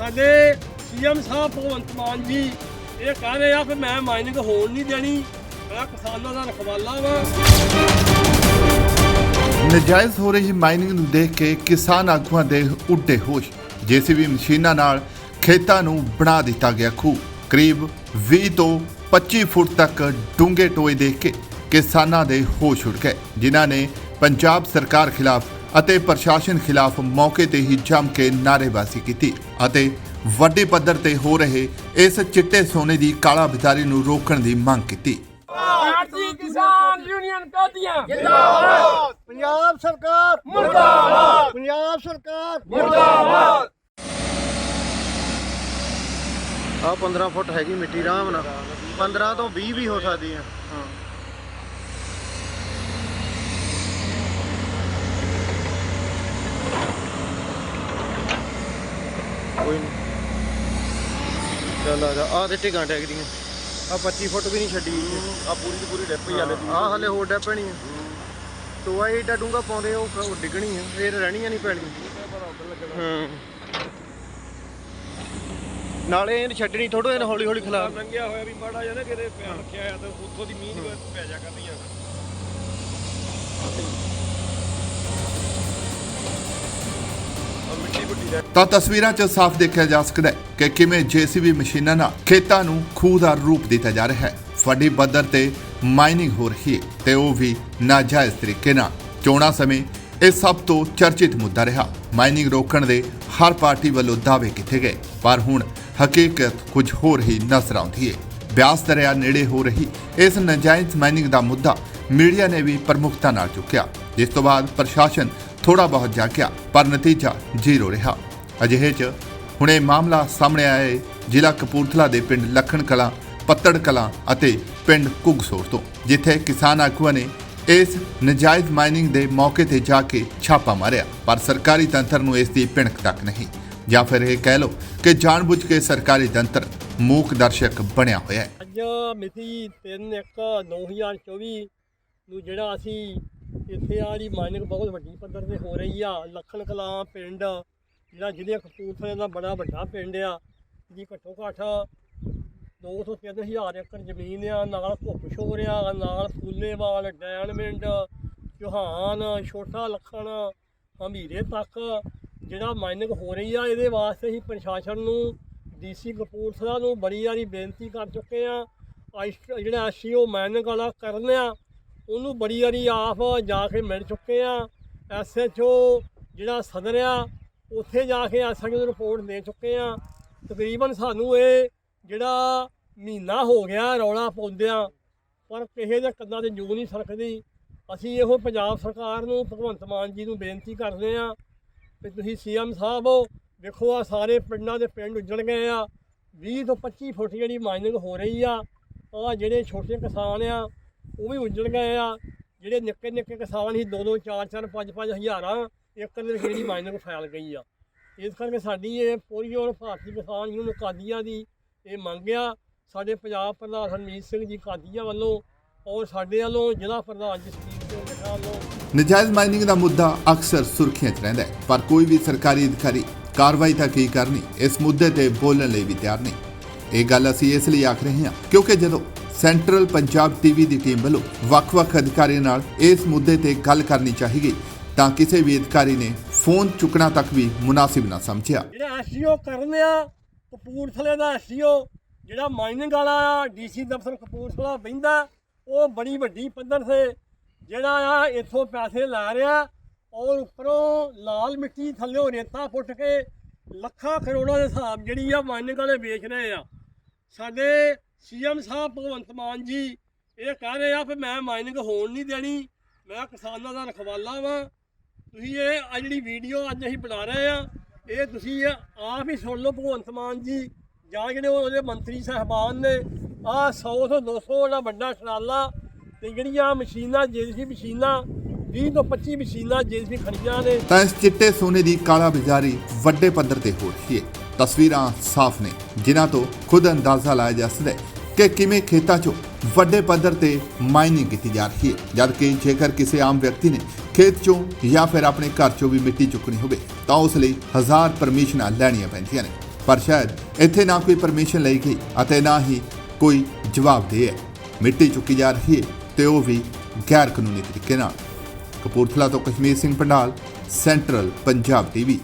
ਸਾਡੇ ਸੀਐਮ ਸਾਹਿਬ ਭਗਵੰਤ ਮਾਨ ਜੀ, ਇਹ ਕਹਿ ਰਹੇ ਆ ਕਿ ਮੈਂ ਮਾਈਨਿੰਗ ਹੋਣ ਨਹੀਂ ਦੇਣੀ, ਮੈਂ ਕਿਸਾਨਾਂ ਦਾ ਰਖਵਾਲਾ ਵਾਂ। ਨਜਾਇਜ਼ ਹੋ ਰਹੀ ਮਾਈਨਿੰਗ ਨੂੰ ਦੇਖ ਕੇ ਕਿਸਾਨ ਆਗੂਆਂ ਦੇ ਉੱਡੇ ਹੋਸ਼। ਜੀਸੀਬੀ ਮਸ਼ੀਨਾਂ ਨਾਲ ਖੇਤਾਂ ਨੂੰ ਬਣਾ ਦਿੱਤਾ ਗਿਆ ਖੂਹ। ਕਰੀਬ 20 ਤੋਂ 25 ਫੁੱਟ ਤੱਕ ਡੂੰਘੇ ਟੋਏ ਦੇਖ ਕੇ ਕਿਸਾਨਾਂ ਦੇ ਹੋਸ਼ ਉੱਡ ਗਏ, ਜਿਨ੍ਹਾਂ ਨੇ ਪੰਜਾਬ ਸਰਕਾਰ ਖਿਲਾਫ ਅਤੇ ਪ੍ਰਸ਼ਾਸਨ ਖਿਲਾਫ ਮੌਕੇ ਤੇ ਹੀ ਜੰਮ ਕੇ ਨਾਅਰੇਬਾਜ਼ੀ ਕੀਤੀ ਅਤੇ ਵੱਡੇ ਪੱਧਰ ਤੇ ਹੋ ਰਹੇ ਇਸ ਚਿੱਟੇ ਸੋਨੇ ਦੀ ਕਾਲਾ ਬਾਜ਼ਾਰੀ ਨੂੰ ਰੋਕਣ ਦੀ ਮੰਗ ਕੀਤੀ। ਭਾਰਤੀ ਕਿਸਾਨ ਯੂਨੀਅਨ ਕਾਦੀਆਂ। ਪੰਜਾਬ ਸਰਕਾਰ। ਮੁਰਦਾਬਾਦ। ਪੰਜਾਬ ਸਰਕਾਰ। ਮੁਰਦਾਬਾਦ। ਆ 15 ਫੁੱਟ ਹੈਗੀ ਮਿੱਟੀ ਆਰਾਮ ਨਾਲ। 15 ਤੋਂ 20 ਵੀ ਹੋ ਸਕਦੀ ਆ ਹਾਂ। ਕੋਈ ਨਹੀਂ ਚੱਲ ਆ ਜਾ। ਆ ਤੇ ਟਿਕਾਂ ਟੈਗਦੀਆਂ ਆ 25 ਫੁੱਟ ਵੀ ਨਹੀਂ ਛੱਡੀ ਆ ਪੂਰੀ ਦੀ ਪੂਰੀ ਡੱਪ ਹੀ ਹਲੇ ਆ ਹਲੇ ਹੋਰ ਡੱਪ ਪੈਣੀ ਆ। ਟੋਆ ਏਡਾ ਡੂੰਗਾ ਪਾਉਂਦੇ ਉਹ ਉਹ ਡਿੱਗਣੀ ਆ। ਫੇਰ ਰਹਿਣੀਆਂ ਨਹੀਂ ਪੈਣੀਆਂ। ਹਾਂ। ਨਾਲੇ ਇਹਨੂੰ ਛੱਡਣੀ ਥੋੜੋ ਇਹਨੂੰ ਹੌਲੀ ਹੌਲੀ ਖਿਲਾ। ਲੰਘਿਆ ਹੋਇਆ ਵੀ ਮਾੜਾ ਜਿਹਾ ਨਾ ਕਿਤੇ ਪਿਆ ਰੱਖਿਆ ਆ ਤੇ ਉੱਥੋਂ ਦੀ ਮੀਂਹ ਪੈ ਜਾ ਕਰਦੀਆਂ ਆ। ਤਾਂ ਤਸਵੀਰਾਂ 'ਚ ਸਾਫ਼ ਦੇਖਿਆ ਜਾ ਸਕਦਾ ਹੈ ਕਿ ਕਿਵੇਂ ਜੀਸੀਬੀ ਮਸ਼ੀਨਾਂ ਨਾਲ ਖੇਤਾਂ ਨੂੰ ਖੂਹਦਾਰ ਰੂਪ ਦਿੱਤਾ ਜਾ ਰਿਹਾ ਹੈ। ਵੱਡੀ ਪੱਧਰ ਤੇ ਮਾਈਨਿੰਗ ਹੋ ਰਹੀ ਹੈ ਤੇ ਉਹ ਵੀ ਨਾਜਾਇਜ਼ ਤਰੀਕੇ ਨਾਲ। ਚੋਣਾਂ ਸਮੇਂ ਇਹ ਸਭ ਤੋਂ ਚਰਚਿਤ ਮੁੱਦਾ ਰਿਹਾ। ਮਾਈਨਿੰਗ ਰੋਕਣ ਦੇ ਹਰ ਪਾਰਟੀ ਵੱਲੋਂ ਦਾਅਵੇ ਕੀਤੇ ਗਏ, ਪਰ ਹੁਣ ਹਕੀਕਤ ਕੁਝ ਹੋਰ ਹੀ ਨਜ਼ਰ ਆਉਂਦੀ ਹੈ। ਬਿਆਸ ਦਰਿਆ ਨੇੜੇ ਹੋ ਰਹੀ ਇਸ ਨਾਜਾਇਜ਼ ਮਾਈਨਿੰਗ ਦਾ ਮੁੱਦਾ ਮੀਡੀਆ ਨੇ ਵੀ ਪ੍ਰਮੁਖਤਾ ਨਾਲ ਚੁੱਕਿਆ। ਜਿਸ ਤੋਂ ਬਾਅਦ ਪ੍ਰਸ਼ਾਸਨ ਥੋੜਾ ਬਹੁਤ ਜਾਗਿਆ, ਪਰ ਨਤੀਜਾ ਜ਼ੀਰੋ ਰਿਹਾ। ਅਜਿਹੇ 'ਚ ਹੁਣ ਮਾਮਲਾ ਸਾਹਮਣੇ ਆਇਆ ਹੈ ਜ਼ਿਲ੍ਹਾ ਕਪੂਰਥਲਾ ਦੇ ਪਿੰਡ ਲਖਣ ਕਲਾਂ, ਪੱਤੜ ਕਲਾਂ ਅਤੇ ਪਿੰਡ ਕੁਗਸੋਰ ਤੋਂ, ਜਿੱਥੇ ਕਿਸਾਨ ਆਗੂਆਂ ਨੇ ਇਸ ਨਜਾਇਜ਼ ਮਾਈਨਿੰਗ ਦੇ ਮੌਕੇ ਤੇ ਜਾ ਕੇ ਛਾਪਾ ਮਾਰਿਆ, ਪਰ ਸਰਕਾਰੀ ਤੰਤਰ ਨੂੰ ਇਸ ਦੀ ਭਿਣਕ ਤੱਕ ਨਹੀਂ। ਜਾਂ ਫਿਰ ਇਹ ਕਹਿ ਲਓ ਕਿ ਜਾਣਬੁੱਝ ਕੇ ਸਰਕਾਰੀ ਤੰਤਰ ਮੂਕ ਦਰਸ਼ਕ ਬਣਿਆ ਹੋਇਆ ਹੈ। ਅੱਜ ਮਿਤੀ 3/1/2024 ਨੂੰ ਜਿਹੜਾ ਅਸੀਂ ਇੱਥੇ ਆ ਜਿਹੜੀ ਮਾਈਨਿੰਗ ਬਹੁਤ ਵੱਡੀ ਪੱਧਰ ਤੇ ਹੋ ਰਹੀ ਆ, ਲੱਖਣ ਕਲਾਂ ਪਿੰਡ, ਜਿਹੜਾ ਜ਼ਿਲ੍ਹੇ ਕਪੂਰਥਲੇ ਦਾ ਬੜਾ ਵੱਡਾ ਪਿੰਡ ਆ ਜੀ ਘੱਟੋ ਘੱਟ 2 ਤੋਂ 3000 ਏਕੜ ਜ਼ਮੀਨ ਆ, ਨਾਲ ਘੁੱਪ ਸ਼ੋਰ ਆ, ਨਾਲ ਫੂਲੇਵਾਲ ਡੈਨਮਿੰਡ ਚੌਹਾਨ, ਛੋਟਾ ਲੱਖਣ, ਹਮੀਰੇ ਤੱਕ, ਜਿਹੜਾ ਮਾਈਨਿੰਗ ਹੋ ਰਹੀ ਆ, ਇਹਦੇ ਵਾਸਤੇ ਹੀ ਪ੍ਰਸ਼ਾਸਨ ਨੂੰ ਡੀਸੀ ਕਪੂਰਥਲਾ ਨੂੰ ਬੜੀ ਵਾਰੀ ਬੇਨਤੀ ਕਰ ਚੁੱਕੇ ਆ। ਆਈਸ- ਜਿਹੜਾ ਐਸਸੀਓ ਮਾਈਨਿੰਗ ਵਾਲਾ ਕਰਨ ਆ ਉਹਨੂੰ ਬੜੀ ਵਾਰੀ ਆਪ ਜਾ ਕੇ ਮਿਲ ਚੁੱਕੇ ਆ ਐਸਐਚਓ ਜਿਹੜਾ ਸਦਰ ਆ, ਉੱਥੇ ਜਾ ਕੇ ਐਸਐਚਓ ਨੂੰ ਰਿਪੋਰਟ ਦੇ ਚੁੱਕੇ ਆ। ਤਕਰੀਬਨ ਸਾਨੂੰ ਇਹ ਜਿਹੜਾ ਮਹੀਨਾ ਹੋ ਗਿਆ ਰੌਲਾ ਪਾਉਂਦਿਆਂ, ਪਰ ਕਿਸੇ ਦੇ ਕੰਨਾਂ ਤੇ ਜੂ ਨਹੀਂ ਸਰਕਦੀ। ਅਸੀਂ ਇਹੋ ਪੰਜਾਬ ਸਰਕਾਰ ਨੂੰ, ਭਗਵੰਤ ਮਾਨ ਜੀ ਨੂੰ ਬੇਨਤੀ ਕਰਦੇ ਆ ਕਿ ਤੁਸੀਂ ਸੀਐਮ ਸਾਹਿਬ ਦੇਖੋ ਆ ਸਾਰੇ ਪਿੰਡਾਂ ਦੇ ਪਿੰਡ ਉੱਜੜ ਗਏ ਆ। 20 ਤੋਂ 25 ਫੁੱਟ ਜਿਹੜੀ ਮਾਈਨਿੰਗ ਹੋ ਰਹੀ ਆ ਆ ਜਿਹੜੇ ਛੋਟੇ ਕਿਸਾਨ ਆ ਉਹ ਵੀ ਉੱਜੜ ਗਏ ਆ। ਜਿਹੜੇ ਨਿੱਕੇ ਨਿੱਕੇ ਕਿਸਾਨ ਸੀ 2 2 4 4 5 5 ਹਜ਼ਾਰਾਂ ਏਕੜ ਦੇ ਵਿੱਚ ਜਿਹੜੀ ਮਾਈਨਿੰਗ ਫੈਲ ਗਈ ਆ। ਇਸ ਕਰਕੇ ਸਾਡੀ ਇਹ ਪੂਰੀ ਔਰ ਭਾਰਤੀ ਕਿਸਾਨ ਯੂਨੀਅਨ ਕਾਦੀਆਂ ਦੀ ਇਹ ਮੰਗ ਆ। ਸਾਡੇ ਪੰਜਾਬ ਪ੍ਰਧਾਨ ਹਰਮੀਤ ਸਿੰਘ ਜੀ ਕਾਦੀਆਂ ਵੱਲੋਂ ਔਰ ਸਾਡੇ ਵੱਲੋਂ ਜ਼ਿਲ੍ਹਾ ਪ੍ਰਧਾਨ ਜਸਦੀਪ ਸਿੰਘ ਵੱਲੋਂ ਨਜਾਇਜ਼ ਮਾਈਨਿੰਗ ਦਾ ਮੁੱਦਾ ਅਕਸਰ ਸੁਰਖੀਆਂ 'ਚ ਰਹਿੰਦਾ ਹੈ, ਪਰ ਕੋਈ ਵੀ ਸਰਕਾਰੀ ਅਧਿਕਾਰੀ ਕਾਰਵਾਈ ਤਾਂ ਕੀ ਕਰਨੀ, ਇਸ ਮੁੱਦੇ ਤੇ ਬੋਲਣ ਲਈ ਵੀ ਤਿਆਰ ਨਹੀਂ। ਇਹ ਗੱਲ ਅਸੀਂ ਇਸ ਲਈ ਆਖ ਰਹੇ ਹਾਂ, ਕਿਉਂਕਿ ਜਦੋਂ ਸੈਂਟਰਲ ਪੰਜਾਬ ਟੀਵੀ ਦੀ ਟੀਮ ਵੱਲੋਂ ਵੱਖ-ਵੱਖ ਅਧਿਕਾਰੀਆਂ ਨਾਲ ਇਸ ਮੁੱਦੇ ਤੇ ਗੱਲ ਕਰਨੀ ਚਾਹੀਦੀ ਤਾਂ ਕਿਸੇ ਵੀ ਅਧਿਕਾਰੀ ਨੇ ਫੋਨ ਚੁੱਕਣਾ ਤੱਕ ਵੀ ਮੁਨਾਸਿਬ ਨਾ ਸਮਝਿਆ। ਜਿਹੜਾ ਐਸਈਓ ਕਰਨੇ ਆ, ਕਪੂਰਥਲੇ ਦਾ ਐਸਈਓ ਜਿਹੜਾ ਮਾਈਨਿੰਗ ਵਾਲਾ ਆ, ਡੀਸੀ ਦਫ਼ਤਰ ਕਪੂਰਥਲਾ ਬਹਿੰਦਾ, ਉਹ ਬੜੀ ਵੱਡੀ ਪੱਧਰ ਤੇ ਜਿਹੜਾ ਆ, ਇੱਥੋਂ ਪੈਸੇ ਲਾ ਰਿਹਾ ਔਰ ਉੱਪਰੋਂ ਲਾਲ ਮਿੱਟੀ ਥੱਲੇੋਂ ਰੇਤਾ ਪੁੱਟ ਕੇ ਲੱਖਾਂ ਕਰੋੜਾਂ ਦੇ ਹਿਸਾਬ ਜਿਹੜੀ ਆ ਮਾਈਨਿੰਗ ਵਾਲੇ ਵੇਚ ਰਹੇ ਆ। ਸਾਡੇ ਸੀਐਮ ਸਾਹਿਬ ਭਗਵੰਤ ਮਾਨ ਜੀ, ਇਹ ਕਹਿ ਰਹੇ ਆ ਕਿ ਮੈਂ ਮਾਈਨਿੰਗ ਹੋਣ ਨਹੀਂ ਦੇਣੀ, ਮੈਂ ਕਿਸਾਨਾਂ ਦਾ ਰਖਵਾਲਾ ਵਾਂ। ਤੁਸੀਂ ਇਹ ਆ ਜਿਹੜੀ ਵੀਡੀਓ ਅੱਜ ਅਸੀਂ ਬਣਾ ਰਹੇ ਆ, ਇਹ ਤੁਸੀਂ ਆਪ ਹੀ ਸੁਣ ਲਓ ਭਗਵੰਤ ਮਾਨ ਜੀ। ਜਾਂ ਜਿਹੜੇ ਉਹਦੇ ਮੰਤਰੀ ਸਾਹਿਬਾਨ ਨੇ ਆ 100 ਤੋਂ 200 ਦਾ ਵੱਡਾ ਟਰਾਲਾ, ਤੇ ਜਿਹੜੀਆਂ ਮਸ਼ੀਨਾਂ ਜੇਸੀ ਮਸ਼ੀਨਾਂ 20 ਤੋਂ 25 ਮਸ਼ੀਨਾਂ ਜੇਸੀ ਖੜੀਆਂ ਨੇ। ਤਾਂ ਇਸ ਚਿੱਟੇ ਸੋਨੇ ਦੀ ਕਾਲਾ ਬਾਜ਼ਾਰੀ ਵੱਡੇ ਪੱਧਰ ਤੇ ਹੋ ਰਹੀ ਹੈ। ਤਸਵੀਰਾਂ ਸਾਫ਼ ਨੇ, ਜਿਨ੍ਹਾਂ ਤੋਂ ਖੁਦ ਅੰਦਾਜ਼ਾ ਲਾਇਆ ਜਾ ਸਕਦਾ ਹੈ ਕਿ ਕਿਵੇਂ ਖੇਤਾਂ 'ਚੋਂ ਵੱਡੇ ਪੱਧਰ ਤੇ ਮਾਈਨਿੰਗ ਕੀਤੀ ਜਾ ਰਹੀ ਹੈ। ਜਦਕਿ ਜੇਕਰ ਕਿਸੇ ਆਮ ਵਿਅਕਤੀ ਨੇ ਖੇਤ 'ਚੋਂ ਜਾਂ ਫਿਰ ਆਪਣੇ ਘਰ 'ਚੋਂ ਵੀ ਮਿੱਟੀ ਚੁੱਕਣੀ ਹੋਵੇ, ਤਾਂ ਉਸ ਲਈ ਹਜ਼ਾਰ ਪਰਮਿਸ਼ਨਾਂ ਲੈਣੀਆਂ ਪੈਂਦੀਆਂ ਨੇ। ਪਰ ਸ਼ਾਇਦ ਇੱਥੇ ਨਾ ਕੋਈ ਪਰਮਿਸ਼ਨ ਲਈ ਗਈ ਅਤੇ ਨਾ ਹੀ ਕੋਈ ਜਵਾਬਦੇਹ ਹੈ। ਮਿੱਟੀ ਚੁੱਕੀ ਜਾ ਰਹੀ ਹੈ ਤੇ ਉਹ ਵੀ ਗੈਰ ਕਾਨੂੰਨੀ ਤਰੀਕੇ ਨਾਲ। ਕਪੂਰਥਲਾ ਤੋਂ ਕਸ਼ਮੀਰ ਸਿੰਘ ਪੰਡਾਲ, ਸੈਂਟਰਲ ਪੰਜਾਬ ਟੀਵੀ।